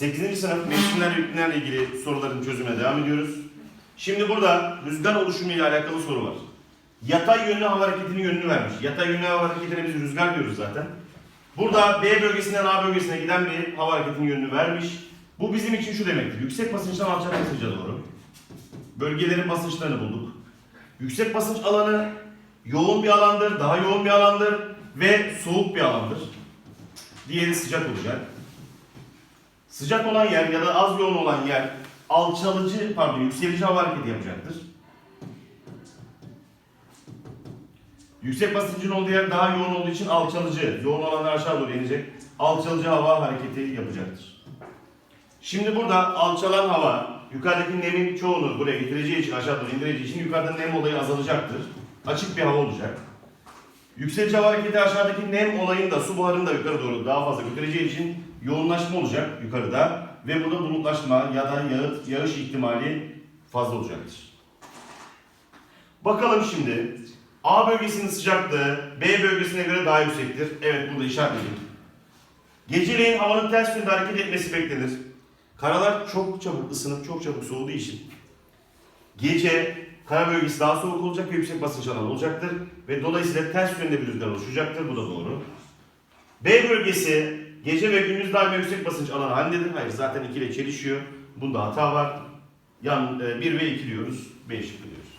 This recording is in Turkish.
8. sınıf mevsimler ve iklimlerle ilgili soruların çözümüne devam ediyoruz. Şimdi burada rüzgar oluşumu ile alakalı soru var. Yatay yönlü hava hareketinin yönünü vermiş. Yatay yönlü hava hareketine biz rüzgar diyoruz zaten. Burada B bölgesinden A bölgesine giden bir hava hareketinin yönünü vermiş. Bu bizim için şu demektir. Yüksek basınçtan alçak basınca doğru. Bölgelerin basınçlarını bulduk. Yüksek basınç alanı yoğun bir alandır, daha yoğun bir alandır ve soğuk bir alandır. Diğeri sıcak olacak. Sıcak olan yer ya da az yoğun olan yer alçalıcı, pardon yükselici hava hareketi yapacaktır. Yüksek basıncın olduğu yer daha yoğun olduğu için alçalıcı, yoğun olanlar aşağı doğru inecek. Alçalıcı hava hareketi yapacaktır. Şimdi burada alçalan hava yukarıdaki nemin çoğunu buraya getireceği için aşağı doğru indireceği için yukarıda nem olayı azalacaktır. Açık bir hava olacak. Yükselici hava hareketi aşağıdaki nem olayını da su buharını da yukarı doğru daha fazla götüreceği için yoğunlaşma olacak yukarıda ve burada bulutlaşma ya da yağıt, yağış ihtimali fazla olacaktır. Bakalım şimdi A bölgesinin sıcaklığı B bölgesine göre daha yüksektir. Evet burada işaretledim. Geceleyin havanın ters yönde hareket etmesi beklenir. Karalar çok çabuk ısınıp çok çabuk soğuduğu için gece kara bölgesi daha soğuk olacak ve yüksek basınç alanı olacaktır ve dolayısıyla ters yönde bir rüzgar oluşacaktır. Bu da doğru. B bölgesi gece ve gündüz daima yüksek basınç alanı halindedir. Hayır zaten 2 ile çelişiyor. Bunda hata var. Yan 1 ve 2 diyoruz. B diyoruz.